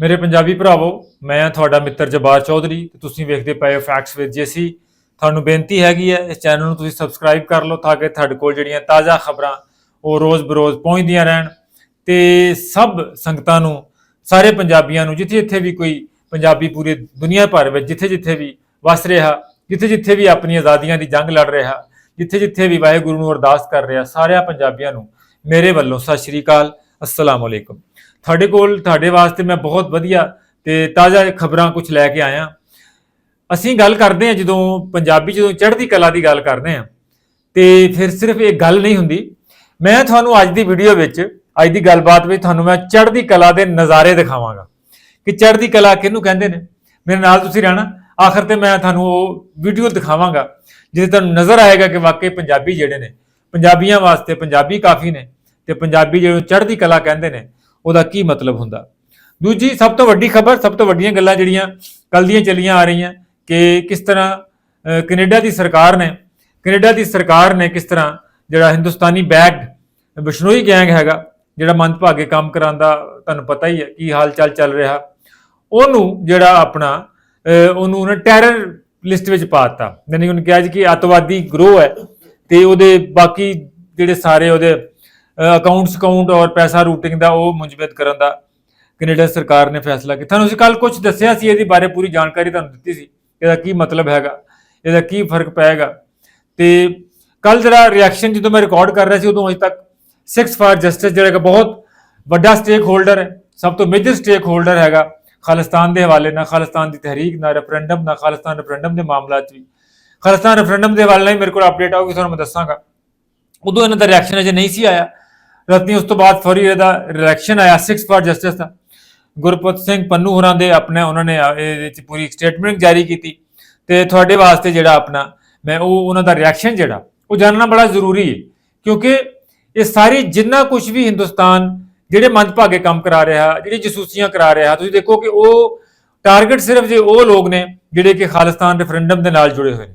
ਮੇਰੇ ਪੰਜਾਬੀ ਭਰਾਵੋ, ਮੈਂ ਤੁਹਾਡਾ ਮਿੱਤਰ ਜਬਾਰ ਚੌਧਰੀ ਤੇ ਤੁਸੀਂ ਵੇਖਦੇ ਪਏ ਹੋ ਫੈਕਟਸ ਵਿਦ ਜੇਸੀ ਤੁਹਾਨੂੰ ਬੇਨਤੀ ਹੈਗੀ ਹੈ, ਇਸ ਚੈਨਲ ਨੂੰ ਤੁਸੀਂ ਸਬਸਕ੍ਰਾਈਬ ਕਰ ਲਓ ਤਾਂ ਕਿ ਤੁਹਾਡੇ ਕੋਲ ਜਿਹੜੀਆਂ ਤਾਜ਼ਾ ਖਬਰਾਂ ਉਹ ਰੋਜ਼ ਬਰੋਜ਼ ਪਹੁੰਚਦੀਆਂ ਰਹਿਣ। ਤੇ ਸਭ ਸੰਗਤਾਂ ਨੂੰ, ਸਾਰੇ ਪੰਜਾਬੀਆਂ ਨੂੰ, ਜਿੱਥੇ ਜਿੱਥੇ ਵੀ ਕੋਈ ਪੰਜਾਬੀ ਪੂਰੀ ਦੁਨੀਆ ਭਰ ਵਿੱਚ, ਜਿੱਥੇ ਜਿੱਥੇ ਵੀ ਵਸ ਰਿਹਾ, ਜਿੱਥੇ ਜਿੱਥੇ ਵੀ ਆਪਣੀ ਆਜ਼ਾਦੀਆਂ ਦੀ ਜੰਗ ਲੜ ਰਿਹਾ, ਜਿੱਥੇ ਜਿੱਥੇ ਵੀ ਵਾਹਿਗੁਰੂ ਨੂੰ ਅਰਦਾਸ ਕਰ ਰਿਹਾ, ਸਾਰਿਆਂ ਪੰਜਾਬੀਆਂ ਨੂੰ ਮੇਰੇ ਵੱਲੋਂ ਸਤਿ ਸ਼੍ਰੀ ਅਕਾਲ, ਅਸਲਾਮ ਅਲੈਕੁਮ। ਤੁਹਾਡੇ ਕੋਲ, ਤੁਹਾਡੇ ਵਾਸਤੇ ਮੈਂ ਬਹੁਤ ਵਧੀਆ ਤੇ ਤਾਜ਼ਾ ਖਬਰਾਂ ਕੁਝ ਲੈ ਕੇ ਆਇਆ। ਅਸੀਂ ਗੱਲ ਕਰਦੇ ਹਾਂ ਜਦੋਂ ਪੰਜਾਬੀ ਜਦੋਂ ਚੜ੍ਹਦੀ ਕਲਾ ਦੀ ਗੱਲ ਕਰਦੇ ਹਾਂ ਤੇ ਫਿਰ ਸਿਰਫ ਇਹ ਗੱਲ ਨਹੀਂ ਹੁੰਦੀ। ਮੈਂ ਤੁਹਾਨੂੰ ਅੱਜ ਦੀ ਵੀਡੀਓ ਵਿੱਚ, ਅੱਜ ਦੀ ਗੱਲਬਾਤ ਵਿੱਚ ਤੁਹਾਨੂੰ ਮੈਂ ਚੜ੍ਹਦੀ ਕਲਾ ਦੇ ਨਜ਼ਾਰੇ ਦਿਖਾਵਾਂਗਾ। ਕਿ ਚੜ੍ਹਦੀ ਕਲਾ ਕਿਹਨੂੰ ਕਹਿੰਦੇ ਨੇ? ਮੇਰੇ ਨਾਲ ਤੁਸੀਂ ਰਹਿਣਾ। ਆਖਰ ਤੇ ਮੈਂ ਤੁਹਾਨੂੰ ਉਹ ਵੀਡੀਓ ਦਿਖਾਵਾਂਗਾ, ਜਿਹਦੇ ਤੁਹਾਨੂੰ ਨਜ਼ਰ ਆਏਗਾ ਕਿ ਵਾਕਈ ਪੰਜਾਬੀ ਜਿਹੜੇ ਨੇ, ਪੰਜਾਬੀਆਂ ਵਾਸਤੇ ਪੰਜਾਬੀ ਕਾਫੀ ਨੇ ਤੇ ਪੰਜਾਬੀ ਜਿਹੜੇ ਚੜ੍ਹਦੀ ਕਲਾ ਕਹਿੰਦੇ ਨੇ ਉਹਦਾ ਕੀ ਮਤਲਬ ਹੁੰਦਾ? ਦੂਜੀ ਸਭ ਤੋਂ ਵੱਡੀ ਖਬਰ ਸਭ ਤੋਂ ਵੱਡੀਆਂ ਗੱਲਾਂ ਜਿਹੜੀਆਂ ਕੱਲ ਦੀਆਂ ਚੱਲੀਆਂ ਆ ਰਹੀਆਂ ਕਿ ਕਿਸ ਤਰ੍ਹਾਂ ਅਹ, ਕੈਨੇਡਾ ਦੀ ਸਰਕਾਰ ਨੇ ਕੈਨੇਡਾ ਦੀ ਸਰਕਾਰ ਨੇ ਕਿਸ ਤਰ੍ਹਾਂ ਜਿਹੜਾ ਹਿੰਦੁਸਤਾਨੀ ਬੈਗ ਬਿਸ਼ਨੋਈ ਗੈਂਗ ਹੈਗਾ ਜਿਹੜਾ ਮੰਦਭਾਗੇ ਕੰਮ ਕਰਾਂਦਾ ਤੁਹਾਨੂੰ ਪਤਾ ਹੀ ਹੈ ਕੀ ਹਾਲ ਚਾਲ ਚੱਲ ਰਿਹਾ ਉਹਨੂੰ ਜਿਹੜਾ ਆਪਣਾ ਅਹ, ਉਹਨੂੰ ਉਹਨੇ ਟੈਰਰ ਲਿਸਟ ਵਿੱਚ ਪਾਤਾ ਯਾਨੀ ਉਹਨੇ ਕਿਹਾ ਜੀ ਕਿ ਅੱਤਵਾਦੀ ਗਰੋਹ ਹੈ ਤੇ ਉਹਦੇ ਬਾਕੀ ਜਿਹੜੇ ਸਾਰੇ ਉਹਦੇ ਅਕਾਊਂਟਸ ਅਕਾਊਂਟ ਔਰ ਪੈਸਾ ਰੂਟਿੰਗ ਦਾ ਉਹ ਮੁੰਜਮਦ ਕਰਨ ਦਾ ਕੈਨੇਡਾ ਸਰਕਾਰ ਨੇ ਫੈਸਲਾ ਕੀਤਾ। ਤੁਹਾਨੂੰ ਅਸੀਂ ਕੱਲ ਕੁਝ ਦੱਸਿਆ ਸੀ, ਇਹਦੇ ਬਾਰੇ ਪੂਰੀ ਜਾਣਕਾਰੀ ਤੁਹਾਨੂੰ ਦਿੱਤੀ ਸੀ। ਇਹਦਾ ਕੀ ਮਤਲਬ ਹੈਗਾ, ਇਹਦਾ ਕੀ ਫ਼ਰਕ ਪਏਗਾ। ਤੇ ਕੱਲ ਜਿਹੜਾ ਰਿਐਕਸ਼ਨ ਜਦੋਂ ਮੈਂ ਰਿਕਾਰਡ ਕਰ ਰਿਹਾ ਸੀ, ਉਦੋਂ ਅਜੇ ਤੱਕ 6 ਫਾਰ ਜਸਟਿਸ ਜਿਹੜਾ ਕਿ ਬਹੁਤ ਵੱਡਾ ਸਟੇਕ ਹੋਲਡਰ ਹੈ, ਸਭ ਤੋਂ ਮੇਜਰ ਸਟੇਕ ਹੋਲਡਰ ਹੈਗਾ ਖਾਲਿਸਤਾਨ ਦੇ ਹਵਾਲੇ ਨਾਲ, ਖਾਲਿਸਤਾਨ ਦੀ ਤਹਿਰੀਕ ਨਾਲ ਰੈਫਰੈਂਡਮ ਨਾਲ, ਖਾਲਿਸਤਾਨ ਰੈਫਰੈਂਡਮ ਦੇ ਮਾਮਲਾ 'ਚ ਵੀ। ਖਾਲਿਸਤਾਨ ਰੈਫਰੈਂਡਮ ਦੇ ਹਵਾਲੇ ਨਾਲ ਹੀ ਮੇਰੇ ਕੋਲ ਅਪਡੇਟ ਆਊਗੀ, ਤੁਹਾਨੂੰ ਮੈਂ ਦੱਸਾਂਗਾ। ਉਦੋਂ ਇਹਨਾਂ ਦਾ ਰਿਐਕਸ਼ਨ ਅਜੇ ਨਹੀਂ ਸੀ ਆਇਆ। ਰਤਨੀ ਉਸ ਤੋਂ ਬਾਅਦ ਫੌਰੀ ਇਹਦਾ ਰਿਐਕਸ਼ਨ ਆਇਆ 6 ਫਾਰ ਜਸਟਿਸ ਦਾ। ਗੁਰਪ੍ਰੀਤ ਸਿੰਘ ਪੰਨੂ ਹੋਰਾਂ ਦੇ ਆਪਣੇ, ਉਹਨਾਂ ਨੇ ਇਹਦੇ ਵਿੱਚ ਪੂਰੀ ਸਟੇਟਮੈਂਟ ਜਾਰੀ ਕੀਤੀ। ਤੇ ਤੁਹਾਡੇ ਵਾਸਤੇ ਜਿਹੜਾ ਆਪਣਾ, ਮੈਂ ਉਹ, ਉਹਨਾਂ ਦਾ ਰਿਐਕਸ਼ਨ ਜਿਹੜਾ, ਉਹ ਜਾਣਨਾ ਬੜਾ ਜ਼ਰੂਰੀ ਹੈ। ਕਿਉਂਕਿ ਇਹ ਸਾਰੀ ਜਿੰਨਾ ਕੁਝ ਵੀ ਹਿੰਦੁਸਤਾਨ ਜਿਹੜੇ ਮੰਦਭਾਗੇ ਕੰਮ ਕਰਾ ਰਿਹਾ, ਜਿਹੜੀ ਜਸੂਸੀਆਂ ਕਰਾ ਰਿਹਾ, ਤੁਸੀਂ ਦੇਖੋ ਕਿ ਉਹ ਟਾਰਗੇਟ ਸਿਰਫ ਜੇ ਉਹ ਲੋਕ ਨੇ ਜਿਹੜੇ ਕਿ ਖਾਲਿਸਤਾਨ ਰੈਫਰੈਂਡਮ ਦੇ ਨਾਲ ਜੁੜੇ ਹੋਏ ਨੇ।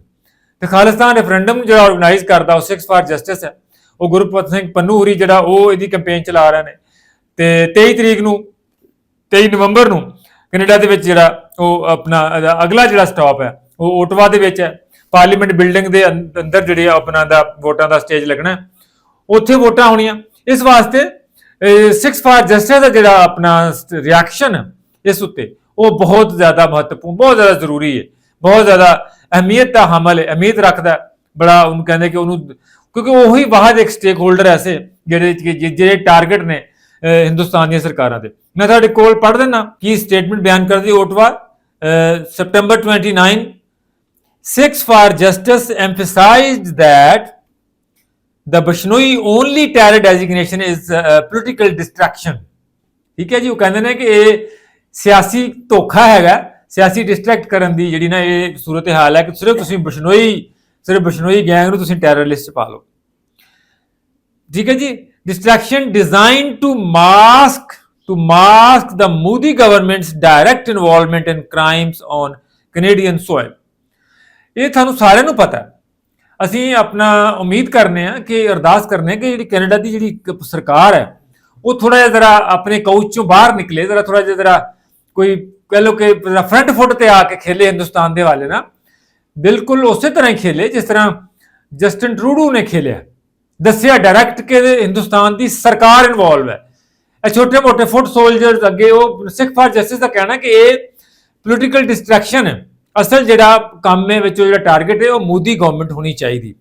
ਤੇ ਖਾਲਿਸਤਾਨ ਰੈਫਰੈਂਡਮ ਜਿਹੜਾ ਆਰਗੇਨਾਈਜ਼ ਕਰਦਾ, ਉਹ 6 ਫਾਰ ਜਸਟਿਸ ਹੈ। ਉਹ ਗੁਰਪਤ ਸਿੰਘ ਪੰਨੂ ਹੋਰੀ ਜਿਹੜਾ ਉਹ ਇਹਦੀ ਕੈਂਪੇਨ ਚਲਾ ਰਹੇ ਨੇ। ਤੇ 23 ਤਰੀਕ ਨੂੰ 23 ਨਵੰਬਰ ਨੂੰ ਕੈਨੇਡਾ ਦੇ ਵਿੱਚ ਜਿਹੜਾ ਉਹ ਆਪਣਾ ਅਗਲਾ ਜਿਹੜਾ ਸਟਾਪ ਹੈ, ਉਹ ਓਟਵਾ ਦੇ ਵਿੱਚ ਹੈ। ਪਾਰਲੀਮੈਂਟ ਬਿਲਡਿੰਗ ਦੇ ਅੰਦਰ ਜਿਹੜੇ ਆਪਣਾ ਦਾ ਵੋਟਾਂ ਦਾ ਸਟੇਜ ਲੱਗਣਾ ਉੱਥੇ ਵੋਟਾਂ ਹੋਣੀਆਂ। ਇਸ ਵਾਸਤੇ 6 ਫਾਰ ਜਸਟਿਸ ਦਾ ਜਿਹੜਾ ਆਪਣਾ ਰਿਐਕਸ਼ਨ ਇਸ ਉੱਤੇ, ਉਹ ਬਹੁਤ ਜ਼ਿਆਦਾ ਮਹੱਤਵਪੂਰਨ, ਬਹੁਤ ਜ਼ਿਆਦਾ ਜ਼ਰੂਰੀ ਹੈ। ਬਹੁਤ ਜ਼ਿਆਦਾ ਅਹਿਮੀਅਤ ਦਾ ਹਮਲ ਹੈ, ਅਹਿਮੀਅਤ ਰੱਖਦਾ ਬੜਾ ਉਹਨੂੰ ਕਹਿੰਦੇ ਕਿ ਉਹਨੂੰ ਕਿਉਂਕਿ ਉਹੀ ਬਾਹਰ ਇੱਕ ਸਟੇਕ ਹੋਲਡਰ ਐਸੇ ਜਿਹੜੇ ਜਿਹੜੇ ਟਾਰਗੇਟ ਨੇ ਹਿੰਦੁਸਤਾਨ ਦੀਆਂ ਸਰਕਾਰਾਂ ਦੇ ਮੈਂ ਤੁਹਾਡੇ ਕੋਲ ਪੜ੍ਹ ਦਿੰਦਾ ਕੀ ਸਟੇਟਮੈਂਟ ਬਿਆਨ ਕਰਦੀ Ottawa September 29 6 for justice emphasized that the Bishnoi only terror designation is uh, political distraction ਠੀਕ ਹੈ ਜੀ ਉਹ ਕਹਿੰਦੇ ਨੇ ਕਿ ਇਹ ਸਿਆਸੀ ਧੋਖਾ ਹੈਗਾ। ਸਿਆਸੀ ਡਿਸਟਰੈਕਟ ਕਰਨ ਦੀ ਜਿਹੜੀ ਨਾ ਇਹ ਸੂਰਤ ਹਾਲ ਹੈ ਕਿ ਸਿਰਫ ਤੁਸੀਂ ਬਸ਼ਨੋਈ ਸਿਰਫ ਬਿਸ਼ਨੋਈ ਗੈਂਗ ਨੂੰ ਤੁਸੀਂ ਟੈਰਰਿਸਟ ਪਾ ਲਓ। ਠੀਕ ਹੈ ਜੀ? Distraction designed to mask to mask the Modi government's direct involvement in crimes on Canadian soil ਇਹ ਤੁਹਾਨੂੰ ਸਾਰਿਆਂ ਨੂੰ ਪਤਾ ਅਸੀਂ ਆਪਣਾ ਉਮੀਦ ਕਰਨੇ ਆ ਕਿ, ਅਰਦਾਸ ਕਰਨੇ ਆ ਕਿ ਜਿਹੜੀ ਕੈਨੇਡਾ ਦੀ ਜਿਹੜੀ ਸਰਕਾਰ ਹੈ, ਉਹ ਥੋੜਾ ਜਿਹਾ ਜ਼ਰਾ ਆਪਣੇ ਕੌਚ ਚੋਂ ਬਾਹਰ ਨਿਕਲੇ, ਜ਼ਰਾ ਥੋੜਾ ਜਿਹਾ ਜ਼ਰਾ ਕੋਈ ਕਹ ਲੋ ਕਿ ਫਰੰਟ ਫੁੱਟ ਤੇ ਆ ਕੇ ਖੇਲੇ ਹਿੰਦੁਸਤਾਨ ਦੇ ਵਾਲੇ ਨਾ। ਬਿਲਕੁਲ ਉਸੇ ਤਰ੍ਹਾਂ ਹੀ ਖੇਲੇ ਜਿਸ ਤਰ੍ਹਾਂ ਜਸਟਿਨ ਟਰੂਡੋ ਨੇ ਖੇਲਿਆ ਦੱਸਿਆ ਡਾਇਰੈਕਟ ਕਿ ਹਿੰਦੁਸਤਾਨ ਦੀ ਸਰਕਾਰ ਇਨਵੋਲਵ ਹੈ ਇਹ ਛੋਟੇ ਮੋਟੇ ਫੁੱਟ ਸੋਲਜਰਸ ਅੱਗੇ ਉਹ ਸਿੱਖ ਫਾਰ ਜਸਟਿਸ ਦਾ ਕਹਿਣਾ ਕਿ ਇਹ ਪੋਲੀਟੀਕਲ ਡਿਸਟਰੈਕਸ਼ਨ ਹੈ ਅਸਲ ਜਿਹੜਾ ਕੰਮ ਹੈ ਵਿੱਚ ਉਹ ਜਿਹੜਾ ਟਾਰਗੇਟ ਹੈ ਉਹ ਮੋਦੀ ਗਵਰਨਮੈਂਟ ਹੋਣੀ ਚਾਹੀਦੀ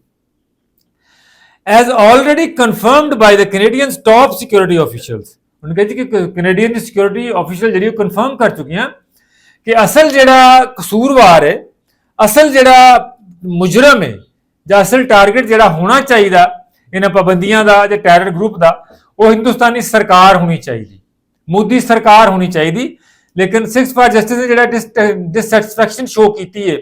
as already confirmed by the Canadian's top security officials ਉਹਨਾਂ ਕਹਿੰਦੇ ਕਿ ਕੈਨੇਡੀਅਨ ਦੀ ਸਿਕਿਉਰਿਟੀ ਆਫੀਸ਼ੀਅਲ ਜਿਹੜੀ ਉਹ ਕਨਫਰਮ ਕਰ ਚੁੱਕੀਆਂ ਕਿ ਅਸਲ ਜਿਹੜਾ ਕਸੂਰਵਾਰ ਹੈ ਅਸਲ ਜਿਹੜਾ ਮੁਜਰਮ ਹੈ ਜਾਂ ਅਸਲ ਟਾਰਗੇਟ ਜਿਹੜਾ ਹੋਣਾ ਚਾਹੀਦਾ ਇਹਨਾਂ ਪਾਬੰਦੀਆਂ ਦਾ ਜਾਂ ਟੈਰਰ ਗਰੁੱਪ ਦਾ ਉਹ ਹਿੰਦੁਸਤਾਨੀ ਸਰਕਾਰ ਹੋਣੀ ਚਾਹੀਦੀ। ਮੋਦੀ ਸਰਕਾਰ ਹੋਣੀ ਚਾਹੀਦੀ ਲੇਕਿਨ 6 ਫਾਰ ਜਸਟਿਸ ਨੇ ਜਿਹੜਾ ਡਿਸਸੈਟੀਸਫੈਕਸ਼ਨ ਸ਼ੋ ਕੀਤੀ ਹੈ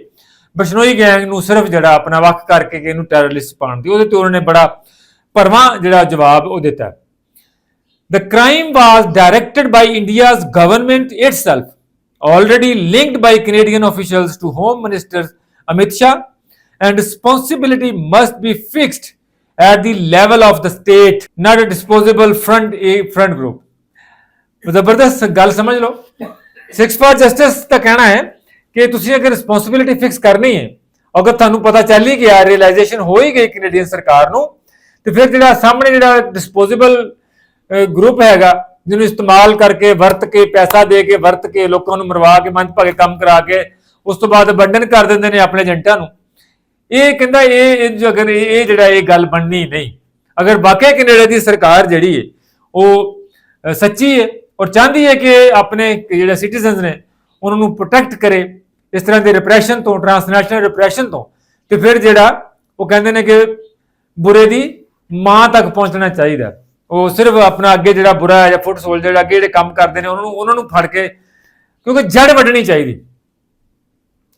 ਬਸ਼ਨੋਈ ਗੈਂਗ ਨੂੰ ਸਿਰਫ ਜਿਹੜਾ ਆਪਣਾ ਵੱਖ ਕਰਕੇ ਕਿ ਇਹਨੂੰ ਟੈਰਰਿਸਟ ਪਾਉਣ ਦੀ ਉਹਦੇ ਤੇ ਉਹਨਾਂ ਨੇ ਬੜਾ ਭਰਵਾਂ ਜਿਹੜਾ ਜਵਾਬ ਉਹ ਦਿੱਤਾ। ਹੈ The crime was directed by India's government itself, already linked by Canadian officials to Home Minister Amit Shah, and responsibility must be fixed at the level of the state, not a disposable front a front group. ਜ਼ਬਰਦਸਤ ਗੱਲ ਸਮਝ ਲਓ six for justice ਦਾ ਕਹਿਣਾ ਹੈ ਕਿ ਤੁਸੀਂ ਅਗਰ responsibility fix ਕਰਨੀ ਹੈ ਅਗਰ ਤੁਹਾਨੂੰ ਪਤਾ ਚੱਲ ਹੀ ਗਿਆ ਰਿਅਲਾਈਜੇਸ਼ਨ ਹੋ ਹੀ ਗਈ ਕੈਨੇਡੀਅਨ ਸਰਕਾਰ ਨੂੰ ਤੇ ਫਿਰ ਜਿਹੜਾ ਸਾਹਮਣੇ ਜਿਹੜਾ ਡਿਸਪੋਜ਼ੇਬਲ ਗਰੁੱਪ ਹੈਗਾ ਜਿਹਨੂੰ ਇਸਤੇਮਾਲ ਕਰਕੇ ਵਰਤ ਕੇ, ਪੈਸਾ ਦੇ ਕੇ, ਵਰਤ ਕੇ ਲੋਕਾਂ ਨੂੰ ਮਰਵਾ ਕੇ ਮੰਦ ਭਾਗੇ ਕੰਮ ਕਰਾ ਕੇ, ਉਸ ਤੋਂ ਬਾਅਦ ਵੰਡਨ ਕਰ ਦਿੰਦੇ ਨੇ ਆਪਣੇ ਏਜੰਟਾਂ ਨੂੰ। ਇਹ ਕਹਿੰਦਾ ਇਹ ਇਹ ਅਗਰ ਇਹ ਜਿਹੜਾ ਇਹ ਗੱਲ ਬਣਨੀ ਨਹੀਂ, ਅਗਰ ਵਾਕਿਆ ਕੈਨੇਡਾ ਦੀ ਸਰਕਾਰ ਜਿਹੜੀ ਹੈ ਉਹ ਸੱਚੀ ਹੈ ਔਰ ਚਾਹੁੰਦੀ ਹੈ ਕਿ ਆਪਣੇ ਜਿਹੜੇ ਸਿਟੀਜ਼ਨਸ ਨੇ, ਉਹਨਾਂ ਨੂੰ ਪ੍ਰੋਟੈਕਟ ਕਰੇ, ਇਸ ਤਰ੍ਹਾਂ ਦੇ ਰਿਪਰੈਸ਼ਨ ਤੋਂ ਟ੍ਰਾਂਸਨੈਸ਼ਨਲ ਰਿਪਰੈਸ਼ਨ ਤੋਂ, ਤੇ ਫਿਰ ਜਿਹੜਾ ਉਹ ਕਹਿੰਦੇ ਨੇ ਕਿ ਬੁਰੇ ਦੀ ਮਾਂ ਤੱਕ ਪਹੁੰਚਣਾ ਚਾਹੀਦਾ। ਉਹ ਸਿਰਫ ਆਪਣਾ ਅੱਗੇ ਜਿਹੜਾ ਬੁਰਾ ਹੈ ਜਾਂ ਫੁੱਟ ਸੋਲ ਜਿਹੜਾ ਅੱਗੇ ਜਿਹੜੇ ਕੰਮ ਕਰਦੇ ਨੇ, ਉਹਨਾਂ ਨੂੰ ਉਹਨਾਂ ਨੂੰ ਫੜ ਕੇ, ਕਿਉਂਕਿ ਜੜ ਵੱਢਣੀ ਚਾਹੀਦੀ।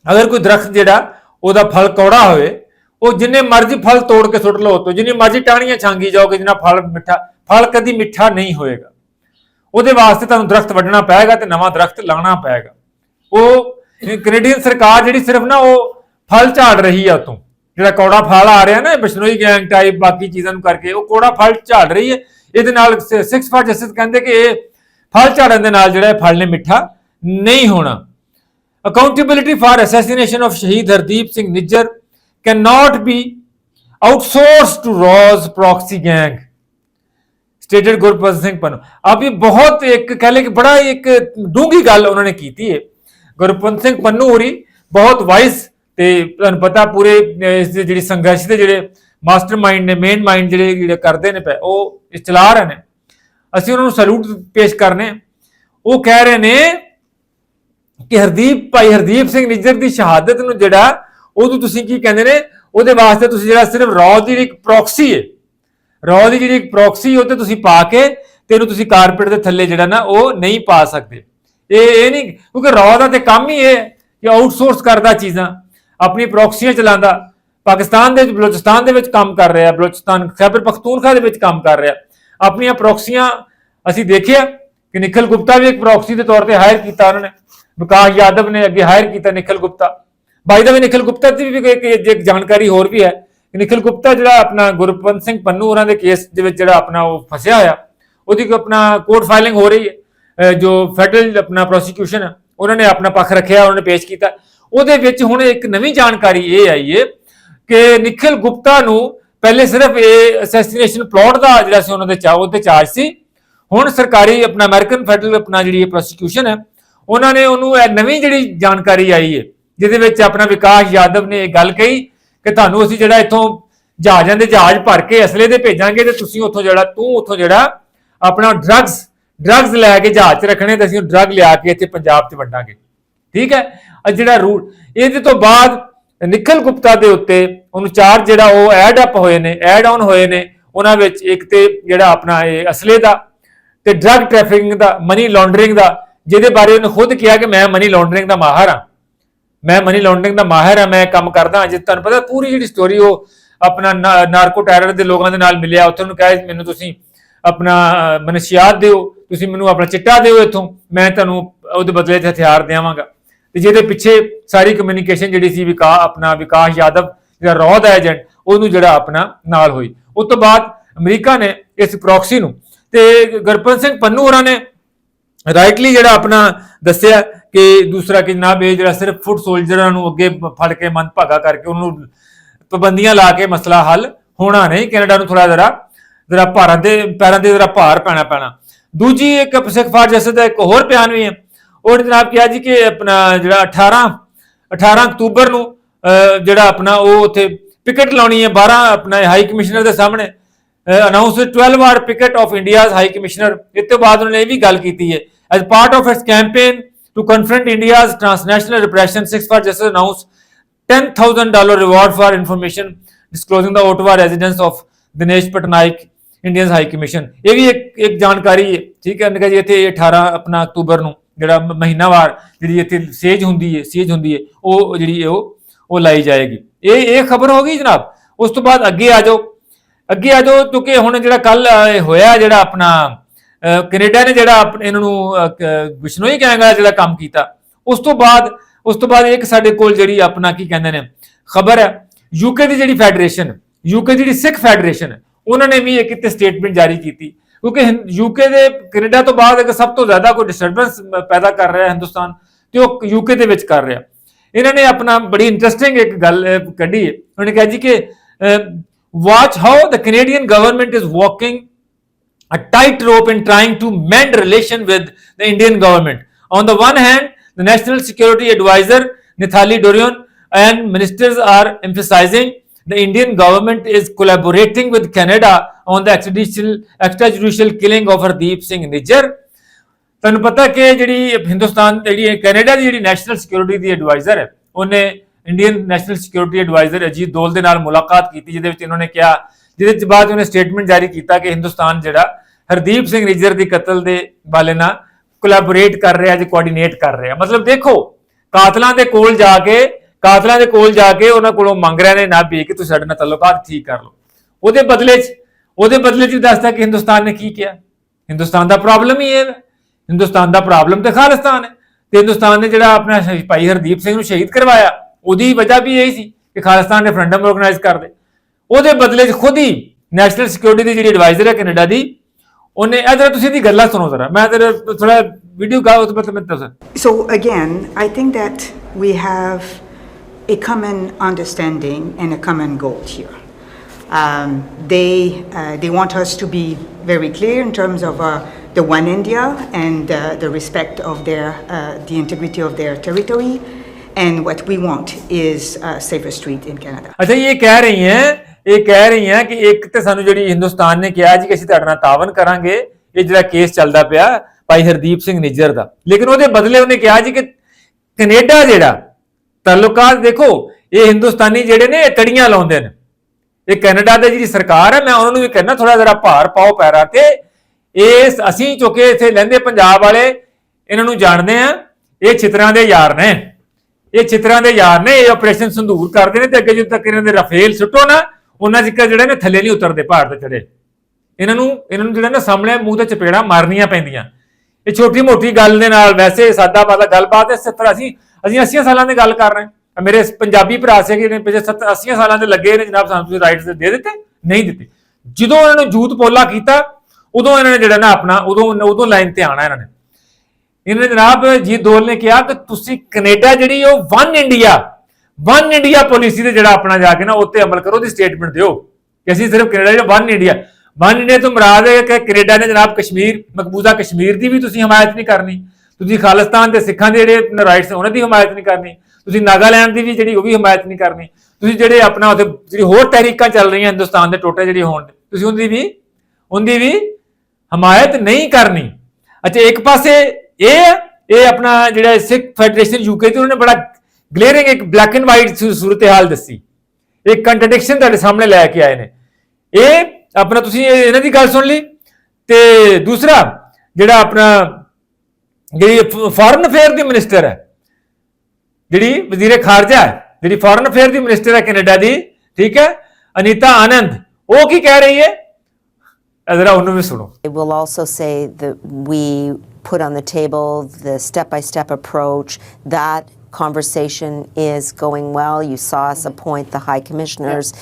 ਅਗਰ ਕੋਈ ਦਰਖਤ ਜਿਹੜਾ, ਉਹਦਾ ਫਲ ਕੌੜਾ ਹੋਵੇ, ਉਹ ਜਿੰਨੇ ਮਰਜ਼ੀ ਫਲ ਤੋੜ ਕੇ ਸੁੱਟ ਲਓ, ਤੋ ਜਿੰਨੀ ਮਰਜ਼ੀ ਟਾਹਣੀਆਂ ਛਾਂਗੀ ਜਾਓਗੇ, ਜਿੰਨਾ ਫਲ ਮਿੱਠਾ ਫਲ ਕਦੀ ਮਿੱਠਾ ਨਹੀਂ ਹੋਏਗਾ। ਉਹਦੇ ਵਾਸਤੇ ਤੁਹਾਨੂੰ ਦਰਖਤ ਵੱਢਣਾ ਪਏਗਾ ਤੇ ਨਵਾਂ ਦਰਖਤ ਲਾਉਣਾ ਪਏਗਾ। ਉਹ ਕੈਨੇਡੀਅਨ ਸਰਕਾਰ ਜਿਹੜੀ ਸਿਰਫ ਨਾ ਉਹ ਫਲ ਝਾੜ ਰਹੀ ਆ ਉਤੋਂ। ਜਿਹੜਾ ਕੌੜਾ ਫਲ ਆ ਰਿਹਾ ਨਾ ਬਿਸ਼ਨੋਈ ਗੈਂਗ ਟਾਈਪ ਬਾਕੀ ਚੀਜ਼ਾਂ ਨੂੰ ਕਰਕੇ, ਉਹ ਕੌੜਾ ਫਲ ਝਾੜ ਰਹੀ ਹੈ। ਇਹਦੇ ਨਾਲ 6 ਫਾਰ ਜਸਟਿਸ ਕਹਿੰਦੇ ਕਿ ਇਹ ਫਲ ਝਾੜਨ ਦੇ ਨਾਲ ਜਿਹੜਾ ਇਹ ਫਲ ਨੇ ਮਿੱਠਾ ਨਹੀਂ ਹੋਣਾ accountability for assassination of Shahid Hardeep Singh Nijjar cannot be outsourced to Raw's proxy gang. Stated Gurpat Singh Pannu अब ये बहुत एक कह ले कि बड़ा एक डूंगी गल उन्होंने की थी ਗੁਰਪੰਤ ਸਿੰਘ ਪੰਨੂ ਹੋਰੀ ਬਹੁਤ ਵਾਈਸ ਤੇ ਤੁਹਾਨੂੰ ਪਤਾ ਪੂਰੇ ਅਹ, ਇਸ ਦੇ ਜਿਹੜੀ ਸੰਘਰਸ਼ ਦੇ ਜਿਹੜੇ ਮਾਸਟਰਮਾਈਂਡ ਨੇ ਮੇਨ ਮਾਈਂਡ ਜਿਹੜੇ ਜਿਹੜੇ ਕਰਦੇ ਨੇ ਪਏ, ਉਹ ਇਸ ਚਲਾ ਰਹੇ ਨੇ। ਅਸੀਂ ਉਹਨਾਂ ਨੂੰ ਸਲੂਟ ਪੇਸ਼ ਕਰਨੇ ਉਹ ਕਹਿ ਰਹੇ ਨੇ ਕਿ ਹਰਦੀਪ, ਭਾਈ ਹਰਦੀਪ ਸਿੰਘ ਨਿੱਜਰ ਦੀ ਸ਼ਹਾਦਤ ਨੂੰ ਜਿਹੜਾ, ਉਹਨੂੰ ਤੁਸੀਂ ਕੀ ਕਹਿੰਦੇ ਨੇ, ਉਹਦੇ ਵਾਸਤੇ ਤੁਸੀਂ ਜਿਹੜਾ ਸਿਰਫ ਰੌ ਦੀ ਇੱਕ ਪ੍ਰੋਕਸੀ ਹੈ ਰੌ ਦੀ ਜਿਹੜੀ ਇੱਕ ਪ੍ਰੋਕਸੀ ਉਹ ਤੇ ਤੁਸੀਂ ਪਾ ਕੇ ਤੇ ਇਹਨੂੰ ਤੁਸੀਂ ਕਾਰਪੇਟ ਦੇ ਥੱਲੇ ਜਿਹੜਾ ਨਾ, ਉਹ ਨਹੀਂ ਪਾ ਸਕਦੇ। ਇਹ ਇਹ ਨਹੀਂ, ਕਿਉਂਕਿ ਰੌ ਦਾ ਤੇ ਕੰਮ ਹੀ ਇਹ ਹੈ ਕਿ ਆਊਟਸੋਰਸ ਕਰਦਾ ਚੀਜ਼ਾਂ, ਆਪਣੀ ਪ੍ਰੋਕਸੀਆਂ ਚਲਾਉਂਦਾ। ਪਾਕਿਸਤਾਨ ਦੇ ਵਿੱਚ, ਬਲੋਚਿਸਤਾਨ ਦੇ ਵਿੱਚ ਕੰਮ ਕਰ ਰਿਹਾ, ਬਲੋਚਿਸਤਾਨ ਖੈਬਰ ਪਖਤੂਨਖਾ ਦੇ ਵਿੱਚ ਕੰਮ ਕਰ ਰਿਹਾ। ਆਪਣੀਆਂ ਪ੍ਰੋਕਸੀਆਂ ਅਸੀਂ ਦੇਖਿਆ ਕਿ ਨਿਖਲ ਗੁਪਤਾ ਵੀ ਇੱਕ ਪ੍ਰੋਕਸੀ ਦੇ ਤੌਰ ਤੇ ਹਾਇਰ ਕੀਤਾ ਉਹਨਾਂ ਨੇ। ਵਿਕਾਸ ਯਾਦਵ ਨੇ ਅੱਗੇ ਹਾਇਰ ਕੀਤਾ ਨਿਖਲ ਗੁਪਤਾ। ਬਾਈ ਦਾ ਵੀ ਨਿਖਲ ਗੁਪਤਾ ਦੀ ਵੀ ਇੱਕ ਜਾਣਕਾਰੀ ਹੋਰ ਵੀ ਹੈ ਕਿ ਨਿਖਲ ਗੁਪਤਾ ਜਿਹੜਾ ਆਪਣਾ ਗੁਰਪੰਤ ਸਿੰਘ ਪੰਨੂ ਉਹਨਾਂ ਦੇ ਕੇਸ ਦੇ ਵਿੱਚ ਜਿਹੜਾ ਆਪਣਾ ਉਹ ਫਸਿਆ ਹੋਇਆ, ਉਹਦੀ ਕੋਈ ਆਪਣਾ ਕੋਰਟ ਫਾਈਲਿੰਗ ਹੋ ਰਹੀ ਹੈ ਜੋ ਫੈਡਰਲ ਆਪਣਾ ਪ੍ਰੋਸੀਕਿਊਸ਼ਨ ਉਹਨਾਂ ਨੇ ਆਪਣਾ ਪੱਖ ਰੱਖਿਆ, ਉਹਨਾਂ ਨੇ ਪੇਸ਼ ਕੀਤਾ। ਉਹਦੇ ਵਿੱਚ ਹੁਣ ਇੱਕ ਨਵੀਂ ਜਾਣਕਾਰੀ ਇਹ ਆਈ ਹੈ ਕਿ ਨਿਖਲ ਗੁਪਤਾ ਨੂੰ ਪਹਿਲੇ ਸਿਰਫ ਇਹ ਅਸੈਸੀਨੇਸ਼ਨ ਪਲਾਟ ਦਾ ਜਿਹੜਾ ਸੀ ਉਹਨਾਂ ਦੇ ਚਾਹ ਉਹਦੇ ਚਾਰਜ ਸੀ। ਹੁਣ ਸਰਕਾਰੀ ਆਪਣਾ ਅਮਰੀਕਨ ਫੈਡਰਲ ਆਪਣਾ ਜਿਹੜੀ ਪ੍ਰੋਸੀਕਿਊਸ਼ਨ ਹੈ, ਉਹਨਾਂ ਨੇ ਉਹਨੂੰ ਇਹ ਨਵੀਂ ਜਿਹੜੀ ਜਾਣਕਾਰੀ ਆਈ ਹੈ, ਜਿਹਦੇ ਵਿੱਚ ਆਪਣਾ ਵਿਕਾਸ ਯਾਦਵ ਨੇ ਇਹ ਗੱਲ ਕਹੀ ਕਿ ਤੁਹਾਨੂੰ ਅਸੀਂ ਜਿਹੜਾ ਇੱਥੋਂ ਜਹਾਜ਼ਾਂ ਦੇ ਜਹਾਜ਼ ਭਰ ਕੇ ਅਸਲੇ ਦੇ ਭੇਜਾਂਗੇ ਤੇ ਤੁਸੀਂ ਉੱਥੋਂ ਜਿਹੜਾ, ਤੂੰ ਉੱਥੋਂ ਜਿਹੜਾ ਆਪਣਾ ਡਰੱਗਸ ਡਰੱਗਸ ਲੈ ਕੇ ਜਹਾਜ਼ 'ਚ ਰੱਖਣੇ ਤੇ ਅਸੀਂ ਉਹ ਡਰੱਗ ਲਿਆ ਕੇ ਇੱਥੇ ਪੰਜਾਬ 'ਚ ਵੰਡਾਂਗੇ। ਠੀਕ ਹੈ? ਆ ਜਿਹੜਾ ਰੂਟ, ਇਹਦੇ ਤੋਂ ਬਾਅਦ ਨਿਖਲ ਗੁਪਤਾ ਦੇ ਉੱਤੇ ਉਹਨੂੰ ਚਾਰ ਜਿਹੜਾ ਉਹ ਐਡ ਅਪ ਹੋਏ ਨੇ ਐਡ ਆਨ ਹੋਏ ਨੇ ਉਹਨਾਂ ਵਿੱਚ ਇੱਕ ਤੇ ਜਿਹੜਾ ਆਪਣਾ ਇਹ ਅਸਲੇ ਦਾ ਤੇ ਡਰੱਗ ਟ੍ਰੈਫਿਕਿੰਗ ਦਾ ਮਨੀ ਲਾਂਡਰਿੰਗ ਦਾ ਜਿਹਦੇ ਬਾਰੇ ਉਹਨੇ ਖੁਦ ਕਿਹਾ ਕਿ ਮੈਂ ਮਨੀ ਲਾਂਡਰਿੰਗ ਦਾ ਮਾਹਰ ਹਾਂ। ਮੈਂ ਮਨੀ ਲਾਂਡਰਿੰਗ ਦਾ ਮਾਹਿਰ ਹਾਂ ਮੈਂ ਕੰਮ ਕਰਦਾ ਹਾਂ। ਜੇ ਤੁਹਾਨੂੰ ਪਤਾ ਪੂਰੀ ਜਿਹੜੀ ਸਟੋਰੀ ਉਹ ਆਪਣਾ ਨਾਰਕੋ ਟੈਰਰ ਦੇ ਲੋਕਾਂ ਦੇ ਨਾਲ ਮਿਲਿਆ ਉੱਥੇ ਉਹਨੂੰ ਕਹੇ ਮੈਨੂੰ ਤੁਸੀਂ ਆਪਣਾ ਅਹ, ਮਨਸ਼ਿਆਤ ਦਿਓ ਤੁਸੀਂ ਮੈਨੂੰ ਆਪਣਾ ਚਿੱਟਾ ਦਿਓ ਇੱਥੋਂ ਮੈਂ ਤੁਹਾਨੂੰ ਉਹਦੇ ਬਦਲੇ 'ਚ ਹਥਿਆਰ ਦੇਵਾਂਗਾ। ਤੇ ਜਿਹਦੇ ਪਿੱਛੇ ਸਾਰੀ ਕਮਿਊਨੀਕੇਸ਼ਨ ਜਿਹੜੀ ਸੀ ਵਿਕਾ ਆਪਣਾ ਵਿਕਾਸ ਯਾਦਵ ਜਿਹੜਾ ਰੌ ਦਾ ਏਜੰਟ ਉਹਨੂੰ ਜਿਹੜਾ ਆਪਣਾ ਨਾਲ ਹੋਈ। ਉਸ ਤੋਂ ਬਾਅਦ ਅਮਰੀਕਾ ਨੇ ਇਸ ਪ੍ਰੋਕਸੀ ਨੂੰ ਤੇ ਗੁਰਪੰਤ ਸਿੰਘ ਪੰਨੂ ਹੋਰਾਂ ਨੇ ਰਾਈਟਲੀ ਜਿਹੜਾ ਆਪਣਾ ਦੱਸਿਆ ਕਿ ਦੂਸਰਾ ਕਿ ਜਨਾਬ ਇਹ ਜਿਹੜਾ ਸਿਰਫ ਫੁੱਟ ਸੋਲਜਰਾਂ ਨੂੰ ਅੱਗੇ ਫੜ ਕੇ ਮੰਦ ਭਾਗਾ ਕਰਕੇ ਉਹਨੂੰ ਪਾਬੰਦੀਆਂ ਲਾ ਕੇ ਮਸਲਾ ਹੱਲ ਹੋਣਾ ਨਹੀਂ। ਕੈਨੇਡਾ ਨੂੰ ਥੋੜਾ ਜਰਾ ਜਰਾ ਭਾਰਾਂ ਦੇ, ਪੈਰਾਂ ਦੇ ਜਰਾ ਭਾਰ ਪੈਣਾ ਪੈਣਾ। ਦੂਜੀ ਇੱਕ ਸਿੱਖ ਫਾਰ ਜੈਸੇ ਦਾ ਇੱਕ ਹੋਰ ਬਿਆਨ ਵੀ ਹੈ। ਉਹ ਜਨਾਬ ਕਿਹਾ ਜੀ ਕਿ ਆਪਣਾ ਜਿਹੜਾ 18 18 ਅਕਤੂਬਰ ਨੂੰ ਜਿਹੜਾ ਆਪਣਾ ਉਹ ਉੱਥੇ ਪਿਕਟ ਲਾਉਣੀ ਹੈ 12 ਆਪਣਾ ਹਾਈ ਕਮਿਸ਼ਨਰ ਦੇ ਸਾਹਮਣੇ। Announce 12 are picket of India's high commissioner ਇਸ ਤੋਂ ਬਾਅਦ ਉਹਨੇ ਇਹ ਵੀ ਗੱਲ ਕੀਤੀ ਹੈ as part of its campaign to confront India's transnational repression 6 for justice announce $10,000 reward for information disclosing the Ottawa residence of Dinesh Patnaik Indian high commission ਇਹ ਵੀ ਇੱਕ ਇੱਕ ਜਾਣਕਾਰੀ ਹੈ ਠੀਕ ਹੈ ਨਿਕਾ ਜੀ ਇੱਥੇ 18 ਆਪਣਾ ਅਕਤੂਬਰ ਨੂੰ ਜਿਹੜਾ ਮਹੀਨਾਵਾਰ ਜਿਹੜੀ ਇੱਥੇ ਸੇਜ ਹੁੰਦੀ ਹੈ ਸੇਜ ਹੁੰਦੀ ਹੈ ਉਹ ਜਿਹੜੀ ਉਹ ਉਹ ਲਾਈ ਜਾਏਗੀ। ਇਹ ਇਹ ਖਬਰ ਹੋ ਗਈ ਜਨਾਬ। ਉਸ ਤੋਂ ਬਾਅਦ ਅੱਗੇ ਆ ਜਾਓ। ਅੱਗੇ ਆ ਜਾਓ ਕਿਉਂਕਿ ਹੁਣ ਜਿਹੜਾ ਕੱਲ ਹੋਇਆ ਜਿਹੜਾ ਆਪਣਾ ਅਹ, ਕੈਨੇਡਾ ਨੇ ਜਿਹੜਾ ਆਪਣੇ ਇਹਨਾਂ ਨੂੰ ਬਿਸ਼ਨੋਈ ਕਹਾਂਗਾ ਜਿਹੜਾ ਕੰਮ ਕੀਤਾ। ਉਸ ਤੋਂ ਬਾਅਦ ਉਸ ਤੋਂ ਬਾਅਦ ਇੱਕ ਸਾਡੇ ਕੋਲ ਜਿਹੜੀ ਆਪਣਾ ਕੀ ਕਹਿੰਦੇ ਨੇ ਖਬਰ ਹੈ ਯੂਕੇ ਦੀ ਜਿਹੜੀ ਫੈਡਰੇਸ਼ਨ ਯੂਕੇ ਦੀ ਜਿਹੜੀ ਸਿੱਖ ਫੈਡਰੇਸ਼ਨ ਉਹਨਾਂ ਨੇ ਵੀ ਇੱਕ ਇੱਥੇ ਸਟੇਟਮੈਂਟ ਜਾਰੀ ਕੀਤੀ। ਕਿਉਂਕਿ ਯੂਕੇ ਦੇ ਕੈਨੇਡਾ ਤੋਂ ਬਾਅਦ ਇੱਕ ਸਭ ਤੋਂ ਜ਼ਿਆਦਾ ਕੋਈ ਡਿਸਟਰਬੈਂਸ ਪੈਦਾ ਕਰ ਰਿਹਾ ਹੈ ਹਿੰਦੁਸਤਾਨ ਤੇ ਉਹ ਯੂਕੇ ਦੇ ਵਿੱਚ ਕਰ ਰਿਹਾ। ਇਹਨਾਂ ਨੇ ਆਪਣਾ ਬੜੀ ਇੰਟਰਸਟਿੰਗ ਇੱਕ ਗੱਲ ਕੱਢੀ ਉਹਨੇ ਕਿਹਾ ਜੀ ਕਿ watch how the Canadian government is walking a tight rope in trying to mend relation with the Indian government on the one hand the national security adviser Nathalie Drouin and ministers are emphasising the Indian government is collaborating with Canada on the extrajudicial, extrajudicial killing of Hardeep Singh Nijjar. ਤੁਹਾਨੂੰ ਪਤਾ ਕਿ ਜਿਹੜੀ ਹਿੰਦੁਸਤਾਨ, ਜਿਹੜੀ Canada ਦੀ ਜਿਹੜੀ national security ਦੀ advisor ਹੈ, ਉਹਨੇ Indian national security adviser Ajit Doval ਦੇ ਨਾਲ ਮੁਲਾਕਾਤ ਕੀਤੀ, ਜਿਹਦੇ ਵਿੱਚ ਇਹਨਾਂ ਨੇ ਕਿਹਾ, ਜਿਹਦੇ ਚ ਬਾਅਦ ਉਹਨੇ ਸਟੇਟਮੈਂਟ ਜਾਰੀ ਕੀਤਾ ਕਿ ਹਿੰਦੁਸਤਾਨ ਜਿਹੜਾ ਹਰਦੀਪ ਸਿੰਘ ਨਿੱਜਰ ਦੀ ਕਤਲ ਦੇ ਵਾਲੇ ਨਾਲ ਕੋਲੈਬੋਰੇਟ ਕਰ ਰਿਹਾ ਜਾਂ ਕੋਆਰਡੀਨੇਟ ਕਰ ਰਿਹਾ। ਮਤਲਬ ਦੇਖੋ, ਕਾਤਲਾਂ ਦੇ ਕੋਲ ਜਾ ਕੇ, ਕਾਤਲਾਂ ਦੇ ਕੋਲ ਜਾ ਕੇ ਉਹਨਾਂ ਕੋਲੋਂ ਮੰਗ ਰਹੇ ਨੇ ਨਾ ਵੀ ਕਿ ਤੁਸੀਂ ਸਾਡੇ ਨਾਲ ਤਾਲੁਕਾਤ ਠੀਕ ਕਰ ਲਓ। ਉਹਦੇ ਬਦਲੇ 'ਚ, ਉਹਦੇ ਬਦਲੇ 'ਚ ਵੀ ਦੱਸਦਾ ਕਿ ਹਿੰਦੁਸਤਾਨ ਨੇ ਕੀ ਕਿਹਾ। ਹਿੰਦੁਸਤਾਨ ਦਾ ਪ੍ਰੋਬਲਮ ਹੀ ਇਹ ਹੈ। ਹਿੰਦੁਸਤਾਨ ਦਾ ਪ੍ਰੋਬਲਮ ਤੇ ਖਾਲਿਸਤਾਨ ਹੈ। ਤੇ ਹਿੰਦੁਸਤਾਨ ਨੇ ਜਿਹੜਾ ਆਪਣਾ ਸ਼ਹੀਦ ਭਾਈ ਹਰਦੀਪ ਸਿੰਘ ਨੂੰ ਸ਼ਹੀਦ ਕਰਵਾਇਆ ਉਹਦੀ ਵਜ੍ਹਾ ਵੀ ਇਹੀ ਸੀ ਕਿ ਖਾਲਿਸਤਾਨ ਰੈਫਰੈਂਡਮ ਆਰਗੇਨਾਈਜ਼ ਕਰ ਦੇ ਉਹਦੇ ਬਦਲੇ 'ਚ ਖੁਦ ਹੀ ਨੈਸ਼ਨਲ ਸਿਕਿਉਰਿਟੀ ਦੀ ਜਿਹੜੀ ਐਡਵਾਈਜ਼ਰ ਹੈ ਕੈਨੇਡਾ ਦੀ ਉਹਨੇ ਇਹ ਜਰਾ ਤੁਸੀਂ ਇਹਦੀ ਗੱਲਾਂ ਸੁਣੋ ਜ਼ਰਾ। ਮੈਂ ਤੇਰਾ ਥੋੜਾ ਵੀਡੀਓ ਗਾ ਉਸ ਮਤਲਬ ਮੈਂ ਦੱਸਾਂ। So again, I think that we have a common understanding and a common goal here. Um, they, uh, they want us to be very clear in terms of uh, the one India and uh, the respect of their, uh, the integrity of their territory. And what we want is a safer street in Canada. ਅੱਛਾ ਇਹ ਕਹਿ ਰਹੀ ਹੈ ਇਹ ਕਹਿ ਰਹੀ ਹੈ ਕਿ ਇੱਕ ਤੇ ਸਾਨੂੰ ਜਿਹੜੀ ਹਿੰਦੁਸਤਾਨ ਨੇ ਕਿਹਾ ਜੀ ਕਿ ਅਸੀਂ ਤੁਹਾਡੇ ਨਾਲ ਤਾਵਨ ਕਰਾਂਗੇ ਇਹ ਜਿਹੜਾ ਕੇਸ ਚੱਲਦਾ ਪਿਆ ਭਾਈ ਹਰਦੀਪ ਸਿੰਘ ਨਿੱਜਰ ਦਾ ਲੇਕਿਨ ਉਹਦੇ ਬਦਲੇ ਉਹਨੇ ਕਿਹਾ ਜੀ ਕਿ ਕੈਨੇਡਾ ਜਿਹੜਾ ਤਾਲੁਕਾਤ ਦੇਖੋ ਇਹ ਹਿੰਦੁਸਤਾਨੀ ਜਿਹੜੇ ਨੇ ਇਹ ਤੜੀਆਂ ਲਾਉਂਦੇ ਨੇ ਇਹ ਕੈਨੇਡਾ ਦੀ ਜਿਹੜੀ ਸਰਕਾਰ ਹੈ ਮੈਂ ਉਹਨਾਂ ਨੂੰ ਵੀ ਕਹਿਣਾ ਥੋੜਾ ਜਰਾ ਭਾਰ ਪਾਓ ਪੈਰਾਂ ਤੇ ਇਸ ਅਸੀਂ ਚੁੱਕੇ ਇੱਥੇ ਲਹਿੰਦੇ ਪੰਜਾਬ ਵਾਲੇ, ਇਹਨਾਂ ਨੂੰ ਜਾਣਦੇ ਆ ਇਹ ਛਿਤਰਾਂ ਦੇ ਯਾਰ ਨੇ। ਇਹ ਛਿਤਰਾਂ ਦੇ ਯਾਰ ਨੇ, ਇਹ ਆਪਰੇਸ਼ਨ ਸੰਧੂਰ ਕਰਦੇ ਨੇ ਤੇ ਅੱਗੇ ਜਦੋਂ ਤੱਕ ਇਹਨਾਂ ਦੇ ਰਫੇਲ ਸੁੱਟੋ ਨਾ, ਉਹਨਾਂ ਚਿਰ ਜਿਹੜੇ ਨੇ ਥੱਲੇ ਨਹੀਂ ਉਤਰਦੇ ਪਹਾੜ ਤੇ ਚੜੇ ਇਹਨਾਂ ਨੂੰ ਇਹਨਾਂ ਨੂੰ ਜਿਹੜਾ ਨਾ ਸਾਹਮਣੇ ਮੂੰਹ ਤੇ ਚਪੇੜਾ ਮਾਰਨੀਆਂ ਪੈਂਦੀਆਂ। ਇਹ ਛੋਟੀ ਮੋਟੀ ਗੱਲ ਦੇ ਨਾਲ ਵੈਸੇ ਸਾਦਾ ਬਾਦਾ ਗੱਲਬਾਤ ਹੈ 70 ਅਸੀਂ ਅਸੀਂ 80 ਸਾਲਾਂ ਦੀ ਗੱਲ ਕਰ ਰਹੇ ਹਾਂ। ਮੇਰੇ ਪੰਜਾਬੀ ਭਰਾ ਸੀਗੇ ਨੇ ਪਿਛੇ 70 80 ਸਾਲਾਂ ਦੇ ਲੱਗੇ ਨੇ ਜਨਾਬ, ਸਾਨੂੰ ਤੁਸੀਂ ਰਾਈਟਸ ਦੇ ਦਿੱਤੇ, ਨਹੀਂ ਦਿੱਤੇ। ਜਦੋਂ ਇਹਨਾਂ ਨੇ ਜੂਤ ਪੋਲਾ ਕੀਤਾ ਉਦੋਂ ਇਹਨਾਂ ਨੇ ਜਿਹੜਾ ਨਾ ਆਪਣਾ, ਉਦੋਂ ਉਦੋਂ ਲਾਈਨ ਤੇ ਆਣਾ ਇਹਨਾਂ ਨੇ। ਇਹਨਾਂ ਨੇ ਜਨਾਬ ਜੀ ਦੋਲ ਨੇ ਕਿਹਾ ਕਿ ਤੁਸੀਂ ਕੈਨੇਡਾ ਜਿਹੜੀ ਉਹ one India one India policy ਤੇ ਜਿਹੜਾ ਆਪਣਾ ਜਾ ਕੇ ਨਾ ਉੱਤੇ ਅਮਲ ਕਰੋ ਦੀ ਸਟੇਟਮੈਂਟ ਦਿਓ ਕਿ ਅਸੀਂ ਸਿਰਫ ਕੈਨੇਡਾ ਜਿਹੜਾ ਵਨ ਇੰਡੀਆ। ਵਨ ਇੰਡੀਆ ਤੋਂ ਮਰਾਦ ਹੈ ਕਿ ਕੈਨੇਡਾ ਨੇ ਜਨਾਬ ਕਸ਼ਮੀਰ, ਮਕਬੂਜ਼ਾ ਕਸ਼ਮੀਰ ਦੀ ਵੀ ਤੁਸੀਂ ਹਮਾਇਤ ਨਹੀਂ ਕਰਨੀ। ਤੁਸੀਂ ਖਾਲਿਸਤਾਨ ਦੇ ਸਿੱਖਾਂ ਦੇ ਜਿਹੜੇ ਰਾਈਟਸ ਉਹਨਾਂ ਦੀ ਹਮਾਇਤ ਨਹੀਂ ਕਰਨੀ। ਤੁਸੀਂ ਨਾਗਾਲੈਂਡ ਦੀ ਵੀ ਜਿਹੜੀ ਉਹ ਵੀ ਹਮਾਇਤ ਨਹੀਂ ਕਰਨੀ। ਤੁਸੀਂ ਜਿਹੜੇ ਆਪਣਾ ਉੱਥੇ ਜਿਹੜੀ ਹੋਰ ਤਹਿਰੀਕਾਂ ਚੱਲ ਰਹੀਆਂ ਹਿੰਦੁਸਤਾਨ ਦੇ ਟੋਟੇ ਜਿਹੜੀ ਹੋਣ, ਤੁਸੀਂ ਉਹਦੀ ਵੀ ਉਹਦੀ ਵੀ ਹਮਾਇਤ ਨਹੀਂ ਕਰਨੀ। ਅੱਛਾ, ਇੱਕ ਪਾਸੇ ਇਹ ਇਹ ਆਪਣਾ ਜਿਹੜਾ ਸਿੱਖ ਫੈਡਰੇਸ਼ਨ ਯੂਕੇ ਤੇ ਉਹਨੇ ਬੜਾ ਗਲੇਰਿੰਗ ਇੱਕ ਬਲੈਕ ਐਂਡ ਵਾਈਟ ਸੂਰਤ-ਹਾਲ ਦੱਸੀ। ਇੱਕ ਕੰਟਰਡਿਕਸ਼ਨ ਤੁਹਾਡੇ ਸਾਹਮਣੇ ਲੈ ਕੇ ਆਏ ਨੇ। ਇਹ ਆਪਣਾ ਤੁਸੀਂ ਇਹਨਾਂ ਦੀ ਗੱਲ ਸੁਣ ਲਈ। ਤੇ ਦੂਸਰਾ, ਜਿਹੜਾ ਆਪਣਾ ਜਿਹੜੀ ਫੋਰਨ ਅਫੇਅਰ ਦੀ ਮਿਨਿਸਟਰ ਹੈ, ਜਿਹੜੀ ਵਜ਼ੀਰ ਖਾਰਜਾ ਜਿਹੜੀ ਫੋਰਨ ਅਫੇਅਰ ਦੀ ਮਿਨਿਸਟਰ ਹੈ ਕੈਨੇਡਾ ਦੀ, ਠੀਕ ਹੈ? ਅਨੀਤਾ ਆਨੰਦ, ਉਹ ਕੀ ਕਹਿ ਰਹੀ ਹੈ? ਜ਼ਰਾ ਉਹਨੂੰ ਵੀ ਸੁਣੋ I will also say that we put on the table the step by step approach. That conversation is going well. You saw us appoint the high commissioners.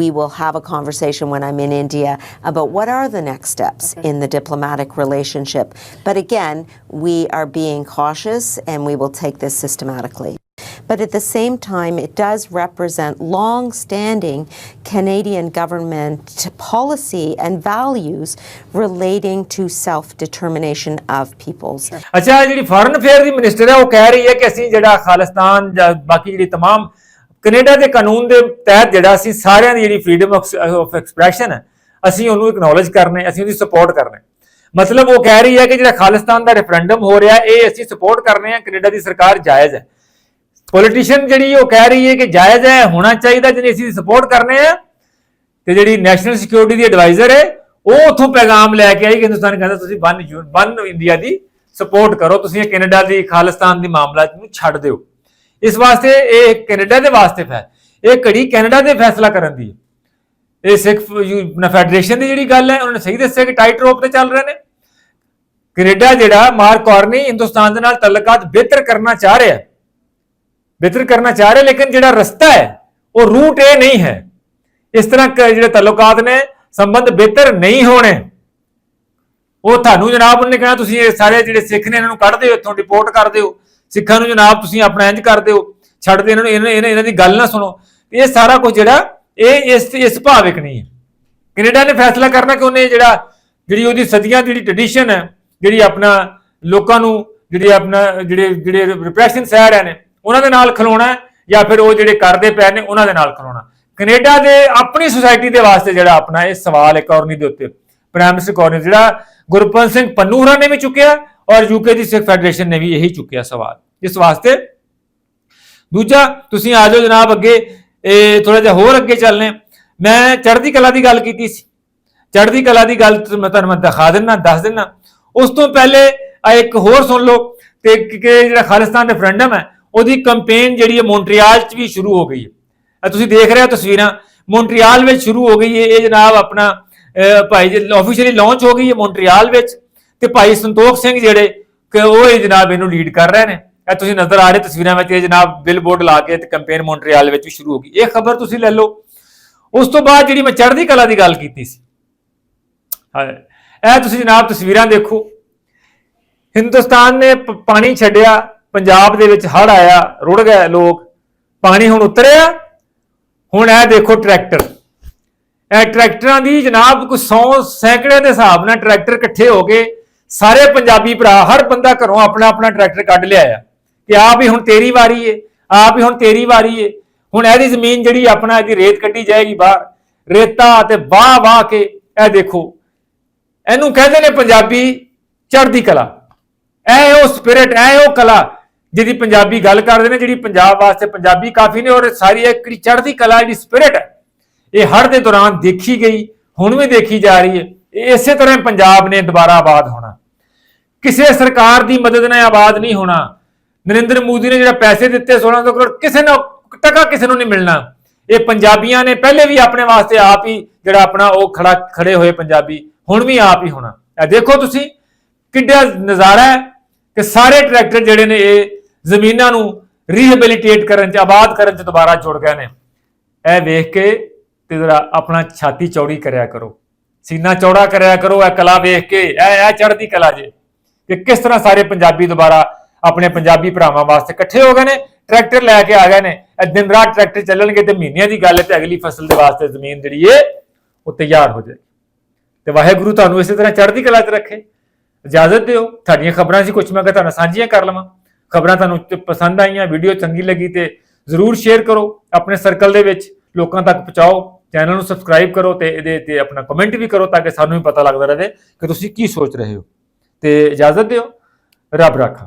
We will have a conversation when I'm in India about what are the next steps in the diplomatic relationship. But again, we are being cautious and we will take this systematically. But at the same time, it does represent long standing Canadian government policy and values relating to self determination of peoples. तमाम Canada ਦੇ ਕਾਨੂੰਨ ਦੇ ਤਹਿਤ ਜਿਹੜਾ ਅਸੀਂ ਸਾਰਿਆਂ ਦੀ ਜਿਹੜੀ freedom of expression ਹੈ ਅਸੀਂ ਉਹਨੂੰ ਐਕਨੋਲਜ ਕਰਨਾ ਅਸੀਂ ਉਹਦੀ ਸਪੋਰਟ ਕਰਨਾ ਮਤਲਬ ਉਹ ਕਹਿ ਰਹੀ ਹੈ ਕਿ ਜਿਹੜਾ ਖਾਲਿਸਤਾਨ ਦਾ ਰੈਫਰੈਂਡਮ ਹੋ ਰਿਹਾ ਇਹ ਅਸੀਂ ਸਪੋਰਟ ਕਰਨੇ ਆ ਕੈਨੇਡਾ ਦੀ ਸਰਕਾਰ ਜਾਇਜ਼ ਹੈ ਪੋਲੀਟੀਸ਼ੀਅਨ ਜਿਹੜੀ ਉਹ ਕਹਿ ਰਹੀ ਹੈ ਕਿ ਜਾਇਜ਼ ਹੈ, ਹੋਣਾ ਚਾਹੀਦਾ ਜਿਹਨੇ ਅਸੀਂ ਸਪੋਰਟ ਕਰਨੇ ਆ। ਤੇ ਜਿਹੜੀ ਨੈਸ਼ਨਲ ਸਿਕਿਉਰਿਟੀ ਦੀ ਐਡਵਾਈਜ਼ਰ ਹੈ, ਉਹ ਉਥੋਂ ਪੈਗਾਮ ਲੈ ਕੇ ਆਈ ਕਿ ਹਿੰਦੁਸਤਾਨ ਕਹਿੰਦਾ ਤੁਸੀਂ ਵਨ ਵਨ ਇੰਡੀਆ ਦੀ ਸਪੋਰਟ ਕਰੋ, ਤੁਸੀਂ ਇਹ ਕੈਨੇਡਾ ਦੀ, ਖਾਲਿਸਤਾਨ ਦੀ ਮਾਮਲਾ ਨੂੰ ਛੱਡ ਦਿਓ। ਇਸ ਵਾਸਤੇ ਇਹ ਕੈਨੇਡਾ ਦੇ ਵਾਸਤੇ ਫੈ ਇਹ ਘੜੀ ਕੈਨੇਡਾ ਦੇ ਫੈਸਲਾ ਕਰਨ ਦੀ ਹੈ। ਇਹ ਸਿੱਖ ਫੈਡਰੇਸ਼ਨ ਦੀ ਜਿਹੜੀ ਗੱਲ ਹੈ, ਉਹਨਾਂ ਨੇ ਸਹੀ ਦੱਸਿਆ ਕਿ ਟਾਈਟ ਰੋਪ ਤੇ ਚੱਲ ਰਹੇ ਨੇ। ਕੈਨੇਡਾ ਜਿਹੜਾ ਮਾਰਕ ਕਾਰਨੀ ਹਿੰਦੁਸਤਾਨ ਦੇ ਨਾਲ ਤਲਕਾਤ ਬਿਹਤਰ ਕਰਨਾ ਚਾਹ ਰਿਹਾ ਹੈ। ਬਿਹਤਰ ਕਰਨਾ ਚਾਹ ਰਿਹਾ, ਲੇਕਿਨ ਜਿਹੜਾ ਰਸਤਾ ਹੈ, ਉਹ ਰੂਟ ਇਹ ਨਹੀਂ ਹੈ। ਇਸ ਤਰ੍ਹਾਂ ਕ- ਜਿਹੜੇ ਤਾਲੁਕਾਤ ਨੇ, ਸੰਬੰਧ ਬਿਹਤਰ ਨਹੀਂ ਹੋਣੇ। ਉਹ ਤੁਹਾਨੂੰ ਜਨਾਬ, ਉਹਨੇ ਕਹਿਣਾ, ਤੁਸੀਂ ਇਹ ਸਾਰੇ ਜਿਹੜੇ ਸਿੱਖ ਨੇ, ਇਹਨਾਂ ਨੂੰ ਕੱਢ ਦਿਓ, ਇੱਥੋਂ ਡਿਪੋਰਟ ਕਰ ਦਿਓ। ਸਿੱਖਾਂ ਨੂੰ ਜਨਾਬ, ਤੁਸੀਂ ਆਪਣਾ ਇੰਜ ਕਰ ਦਿਓ, ਛੱਡ ਦਿਓ, ਇਹਨਾਂ ਨੂੰ, ਇਹਨਾਂ, ਇਹਨਾਂ- ਦੀ ਗੱਲ ਨਾ ਸੁਣੋ। ਇਹ ਸਾਰਾ ਕੁਝ ਜਿਹੜਾ, ਇਹ ਇਸ ਇਸ ਭਾਵਿਕ ਨਹੀਂ ਹੈ। ਕੈਨੇਡਾ ਨੇ ਫੈਸਲਾ ਕਰਨਾ ਕਿ ਉਹਨੇ ਜਿਹੜਾ, ਜਿਹੜੀ ਉਹਦੀ ਸਦੀਆਂ ਦੀ ਜਿਹੜੀ ਟ੍ਰੈਡੀਸ਼ਨ ਹੈ, ਜਿਹੜੀ ਆਪਣਾ ਲੋਕਾਂ ਨੂੰ, ਜਿਹੜੀ ਆਪਣਾ, ਜਿਹੜੇ ਜਿਹੜੇ ਰਿਪਰੈਸ਼ਨ ਸਹਿ ਰਹੇ ਨੇ ਉਹਨਾਂ ਦੇ ਨਾਲ ਖਲੋਣਾ ਜਾਂ ਫਿਰ ਉਹ ਜਿਹੜੇ ਕਰਦੇ ਪਏ ਨੇ ਉਹਨਾਂ ਦੇ ਨਾਲ ਖਲੋਣਾ ਕੈਨੇਡਾ ਦੇ ਆਪਣੀ ਸੁਸਾਇਟੀ ਦੇ ਵਾਸਤੇ ਜਿਹੜਾ ਆਪਣਾ ਇਹ ਸਵਾਲ ਹੈ ਕੌਰਨੀ ਦੇ ਉੱਤੇ। ਪ੍ਰਾਈਮ ਮਿਨਿਸਟਰ ਕੌਰਨੀ ਜਿਹੜਾ ਗੁਰਪੰਤ ਸਿੰਘ ਪੰਨੂ ਹੋਰਾਂ ਨੇ ਵੀ ਚੁੱਕਿਆ ਔਰ ਯੂਕੇ ਦੀ ਸਿੱਖ ਫੈਡਰੇਸ਼ਨ ਨੇ ਵੀ ਇਹੀ ਚੁੱਕਿਆ ਸਵਾਲ। ਇਸ ਵਾਸਤੇ ਦੂਜਾ, ਤੁਸੀਂ ਆ ਜਾਓ ਜਨਾਬ ਅੱਗੇ, ਇਹ ਥੋੜਾ ਜਿਹਾ ਹੋਰ ਅੱਗੇ ਚੱਲਨੇ ਆ। ਮੈਂ ਚੜ੍ਹਦੀ ਕਲਾ ਦੀ ਗੱਲ ਕੀਤੀ ਸੀ। ਚੜ੍ਹਦੀ ਕਲਾ ਦੀ ਗੱਲ ਮੈਂ ਤੁਹਾਨੂੰ ਮੈਂ ਦਿਖਾ ਦਿੰਨਾ ਦੱਸ ਦਿੰਨਾ ਉਸ ਤੋਂ ਪਹਿਲੇ ਇੱਕ ਹੋਰ ਸੁਣ ਲਓ ਤੇ ਕਿ ਜਿਹੜਾ ਖਾਲਿਸਤਾਨ ਰੈਫਰੈਂਡਮ ਹੈ ਉਹਦੀ ਕੈਂਪੇਨ ਜਿਹੜੀ ਹੈ ਮੌਂਟਰੀਆਲ 'ਚ ਵੀ ਸ਼ੁਰੂ ਹੋ ਗਈ ਹੈ। ਇਹ ਤੁਸੀਂ ਦੇਖ ਰਹੇ ਹੋ ਤਸਵੀਰਾਂ। ਮੌਂਟਰੀਆਲ ਵਿੱਚ ਸ਼ੁਰੂ ਹੋ ਗਈ ਹੈ। ਇਹ ਜਨਾਬ ਆਪਣਾ ਭਾਈ ਜੀ ਆਫੀਸ਼ੀਅਲੀ ਲਾਂਚ ਹੋ ਗਈ ਹੈ ਮੌਂਟਰੀਆਲ ਵਿੱਚ। ਤੇ ਭਾਈ ਸੰਤੋਖ ਸਿੰਘ ਜਿਹੜੇ ਕਿ ਉਹ ਇਹ ਜਨਾਬ ਇਹਨੂੰ ਲੀਡ ਕਰ ਰਹੇ ਨੇ। ਇਹ ਤੁਸੀਂ ਨਜ਼ਰ ਆ ਰਹੇ ਤਸਵੀਰਾਂ ਵਿੱਚ ਇਹ ਜਨਾਬ ਬਿਲਬੋਰਡ ਲਾ ਕੇ ਤੇ ਕੈਂਪੇਨ ਮੌਂਟਰੀਆਲ ਵਿੱਚ ਵੀ ਸ਼ੁਰੂ ਹੋ ਗਈ। ਇਹ ਖਬਰ ਤੁਸੀਂ ਲੈ ਲਓ। ਉਸ ਤੋਂ ਬਾਅਦ ਜਿਹੜੀ ਮੈਂ ਚੜ੍ਹਦੀ ਕਲਾ ਦੀ ਗੱਲ ਕੀਤੀ ਸੀ। ਹਾਂ, ਇਹ ਤੁਸੀਂ ਜਨਾਬ ਤਸਵੀਰਾਂ ਦੇਖੋ। ਹਿੰਦੁਸਤਾਨ ਨੇ ਪਾਣੀ ਛੱਡਿਆ। ਪੰਜਾਬ ਦੇ ਵਿੱਚ ਹੜ ਆਇਆ, ਰੁੜ ਗਏ ਲੋਕ, ਪਾਣੀ ਹੁਣ ਉਤਰਿਆ। ਹੁਣ ਇਹ ਦੇਖੋ ਟਰੈਕਟਰ। ਇਹ ਟਰੈਕਟਰਾਂ ਦੀ ਜਨਾਬ ਕੋਈ 100 ਸੈਂਕੜੇ ਦੇ ਹਿਸਾਬ ਨਾਲ ਟਰੈਕਟਰ ਇਕੱਠੇ ਹੋ ਕੇ ਸਾਰੇ ਪੰਜਾਬੀ ਭਰਾ, ਹਰ ਬੰਦਾ ਘਰੋਂ ਆਪਣਾ ਆਪਣਾ ਟਰੈਕਟਰ ਕੱਢ ਲਿਆਇਆ ਕਿ ਆਪ ਹੀ ਹੁਣ ਤੇਰੀ ਵਾਰੀ ਏ ਆਪ ਹੀ ਹੁਣ ਤੇਰੀ ਵਾਰੀ ਏ। ਹੁਣ ਇਹਦੀ ਜ਼ਮੀਨ ਜਿਹੜੀ ਆਪਣਾ ਇਹਦੀ ਰੇਤ ਕੱਢੀ ਜਾਏਗੀ ਬਾਹਰ। ਰੇਤਾ ਤੇ ਵਾਹ ਵਾਹ ਕੇ ਇਹ ਦੇਖੋ। ਇਹਨੂੰ ਕਹਿੰਦੇ ਨੇ ਪੰਜਾਬੀ ਚੜ੍ਹਦੀ ਕਲਾ। ਇਹ ਉਹ ਸਪਿਰਿਟ, ਇਹ ਉਹ ਕਲਾ। ਜਿਹਦੀ ਪੰਜਾਬੀ ਗੱਲ ਕਰਦੇ ਨੇ, ਜਿਹੜੀ ਪੰਜਾਬ ਵਾਸਤੇ ਪੰਜਾਬੀ ਕਾਫੀ ਨੇ ਔਰ ਸਾਰੀ ਇਹ ਜਿਹੜੀ ਚੜ੍ਹਦੀ ਕਲਾ, ਜਿਹੜੀ ਸਪਿਰਿਟ ਇਹ ਹੜ ਦੇ ਦੌਰਾਨ ਦੇਖੀ ਗਈ, ਹੁਣ ਵੀ ਦੇਖੀ ਜਾ ਰਹੀ ਹੈ। ਇਹ ਇਸੇ ਤਰ੍ਹਾਂ ਪੰਜਾਬ ਨੇ ਦੁਬਾਰਾ ਆਬਾਦ ਹੋਣਾ। ਕਿਸੇ ਸਰਕਾਰ ਦੀ ਮਦਦ ਨਾਲ ਆਬਾਦ ਨਹੀਂ ਹੋਣਾ। ਨਰਿੰਦਰ ਮੋਦੀ ਨੇ ਜਿਹੜਾ ਪੈਸੇ ਦਿੱਤੇ 1600 ਕਰੋੜ, ਕਿਸੇ ਨੂੰ ਟਕਾ ਕਿਸੇ ਨੂੰ ਨਹੀਂ ਮਿਲਣਾ। ਇਹ ਪੰਜਾਬੀਆਂ ਨੇ ਪਹਿਲੇ ਵੀ ਆਪਣੇ ਵਾਸਤੇ ਆਪ ਹੀ ਜਿਹੜਾ ਆਪਣਾ ਉਹ ਖੜਾ, ਖੜੇ ਹੋਏ ਪੰਜਾਬੀ, ਹੁਣ ਵੀ ਆਪ ਹੀ ਹੋਣਾ। ਇਹ ਦੇਖੋ ਤੁਸੀਂ ਕਿੱਡਾ ਨਜ਼ਾਰਾ ਹੈ ਕਿ ਸਾਰੇ ਟਰੈਕਟਰ ਜਿਹੜੇ ਨੇ ਇਹ ਜ਼ਮੀਨਾਂ ਨੂੰ ਰੀਹੈਬਿਲਿਟੇਟ ਕਰਨ ਚ, ਆਬਾਦ ਕਰਨ ਚ ਦੁਬਾਰਾ ਜੁੜ ਗਏ ਨੇ। ਇਹ ਵੇਖ ਕੇ ਤੇ ਜਰਾ ਆਪਣਾ ਛਾਤੀ ਚੌੜੀ ਕਰਿਆ ਕਰੋ। ਸੀਨਾ ਚੌੜਾ ਕਰਿਆ ਕਰੋ, ਇਹ ਕਲਾ ਵੇਖ ਕੇ, ਇਹ ਇਹ ਚੜ੍ਹਦੀ ਕਲਾ ਜੇ। ਕਿ ਕਿਸ ਤਰ੍ਹਾਂ ਸਾਰੇ ਪੰਜਾਬੀ ਦੁਬਾਰਾ ਆਪਣੇ ਪੰਜਾਬੀ ਭਰਾਵਾਂ ਵਾਸਤੇ ਇਕੱਠੇ ਹੋ ਗਏ ਨੇ, ਟਰੈਕਟਰ ਲੈ ਕੇ ਆ ਗਏ ਨੇ। ਇਹ ਦਿਨ ਰਾਤ ਟਰੈਕਟਰ ਚੱਲਣਗੇ ਤੇ ਮਹੀਨਿਆਂ ਦੀ ਗੱਲ ਹੈ ਤੇ ਅਗਲੀ ਫਸਲ ਦੇ ਵਾਸਤੇ ਜ਼ਮੀਨ ਜਿਹੜੀ ਏ, ਉਹ ਤਿਆਰ ਹੋ ਜਾਏਗੀ। ਤੇ ਵਾਹਿਗੁਰੂ ਤੁਹਾਨੂੰ ਇਸੇ ਤਰ੍ਹਾਂ ਚੜ੍ਹਦੀ ਕਲਾ 'ਚ ਰੱਖੇ। ਇਜਾਜ਼ਤ ਦਿਓ। ਤੁਹਾਡੀਆਂ ਖਬਰਾਂ ਸੀ ਕੁਝ ਮੈਂ ਕਿਹਾ ਤੁਹਾਨੂੰ ਸਾਂਝੀਆਂ ਕਰ ਲਵਾਂ। ਖਬਰਾਂ ਤੁਹਾਨੂੰ ਪਸੰਦ ਆਈਆਂ ਵੀਡੀਓ ਚੰਗੀ ਲੱਗੀ ਤੇ ਜ਼ਰੂਰ ਸ਼ੇਅਰ ਕਰੋ ਆਪਣੇ ਸਰਕਲ ਦੇ ਵਿੱਚ, ਲੋਕਾਂ ਤੱਕ ਪਹੁੰਚਾਓ ਚੈਨਲ ਨੂੰ ਸਬਸਕ੍ਰਾਈਬ ਕਰੋ ਤੇ ਇਹਦੇ ਤੇ ਆਪਣਾ ਕਮੈਂਟ ਵੀ ਕਰੋ ਤਾਂ ਕਿ ਸਾਨੂੰ ਵੀ ਪਤਾ ਲੱਗਦਾ ਰਹੇ ਕਿ ਤੁਸੀਂ ਕੀ ਸੋਚ ਰਹੇ ਹੋ। ਤੇ ਇਜਾਜ਼ਤ ਦਿਓ, ਰੱਬ ਰਾਖਾ।